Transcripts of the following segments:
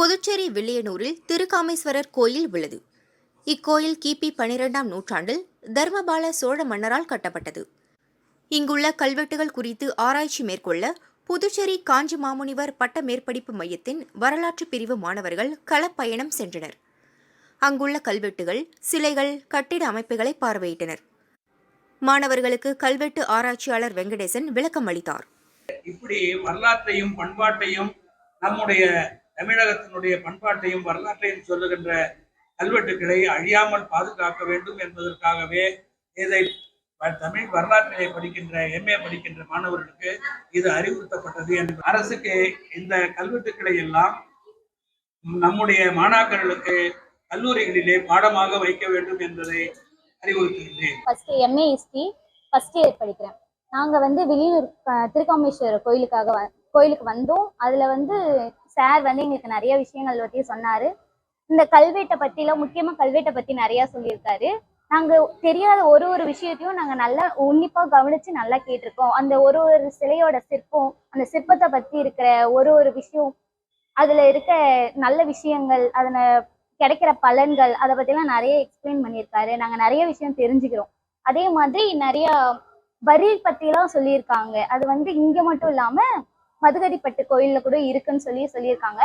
புதுச்சேரி வில்லியனூரில் திருக்காமேஸ்வரர் கோயில் உள்ளது. இக்கோயில் கிபி பனிரெண்டாம் நூற்றாண்டில் தர்மபால சோழ மன்னரால் கட்டப்பட்டது. இங்குள்ள கல்வெட்டுகள் குறித்து ஆராய்ச்சி மேற்கொள்ள புதுச்சேரி காஞ்சி மாமுனிவர் பட்ட மேற்படிப்பு மையத்தின் வரலாற்று பிரிவு மாணவர்கள் களப்பயணம் சென்றனர். அங்குள்ள கல்வெட்டுகள் சிலைகள் கட்டிட அமைப்புகளை பார்வையிட்டனர். மாணவர்களுக்கு கல்வெட்டு ஆராய்ச்சியாளர் வெங்கடேசன் விளக்கம் அளித்தார். இப்படி வரலாற்றையும் பண்பாட்டையும் நம்முடைய தமிழகத்தினுடைய பண்பாட்டையும் வரலாற்றையும் சொல்லுகின்ற கல்வெட்டுக்களை அழியாமல் பாதுகாக்க வேண்டும் என்பதற்காகவே இதை தமிழ் வரலாற்றிலே படிக்கின்ற எம்ஏ படிக்கின்ற மாணவர்களுக்கு இது அறிவுறுத்தப்பட்டது என்று அரசுக்கு இந்த கல்வெட்டுக்களை எல்லாம் நம்முடைய மாணாக்கர்களுக்கு கல்லூரிகளிலே பாடமாக வைக்க வேண்டும் என்பதை அறிவுறுத்துகின்றேன். First MA history first year படிக்கிறேன். நாங்க வந்து வெளியூர் திருக்காமேஸ்வரர் கோயிலுக்காக கோயிலுக்கு வந்தோம். அதுல வந்து சார் வந்து எங்களுக்கு நிறைய விஷயங்கள் பற்றி சொன்னாரு. இந்த கல்வெட்டை பற்றிலாம் முக்கியமா கல்வெட்டை பத்தி நிறைய சொல்லியிருக்காரு. நாங்க தெரியாத ஒரு ஒரு விஷயத்தையும் நாங்க நல்லா உன்னிப்பா கவனிச்சு நல்லா கேட்டிருக்கோம். அந்த ஒரு ஒரு சிலையோட சிற்பம் அந்த சிற்பத்தை பத்தி இருக்கிற ஒரு ஒரு விஷயம் அதுல இருக்க நல்ல விஷயங்கள் அதுல கிடைக்கிற பலன்கள் அதை பத்திலாம் நிறைய எக்ஸ்பிளைன் பண்ணியிருக்காரு. நாங்க நிறைய விஷயம் தெரிஞ்சுக்கிறோம். அதே மாதிரி நிறைய வரி பற்றிலாம் சொல்லியிருக்காங்க. அது வந்து இங்க மட்டும் இல்லாம மதுகடிப்பட்டு கோயில்ல கூட இருக்குன்னு சொல்லி சொல்லியிருக்காங்க.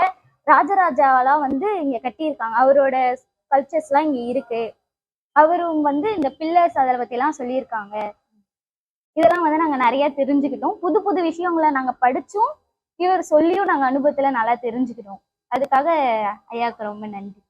ராஜராஜாவெல்லாம் வந்து இங்க கட்டியிருக்காங்க. அவரோட கல்ச்சர்ஸ் எல்லாம் இங்க இருக்கு. அவரும் வந்து இந்த பில்லர்ஸ் அதை பத்திலாம் சொல்லியிருக்காங்க. இதெல்லாம் வந்து நாங்க நிறைய தெரிஞ்சுக்கிட்டோம். புது புது விஷயங்களை நாங்க படிச்சும் இவர் சொல்லியும் நாங்க அனுபவத்துல நல்லா தெரிஞ்சுக்கிட்டோம். அதுக்காக ஐயாவுக்கு ரொம்ப நன்றி.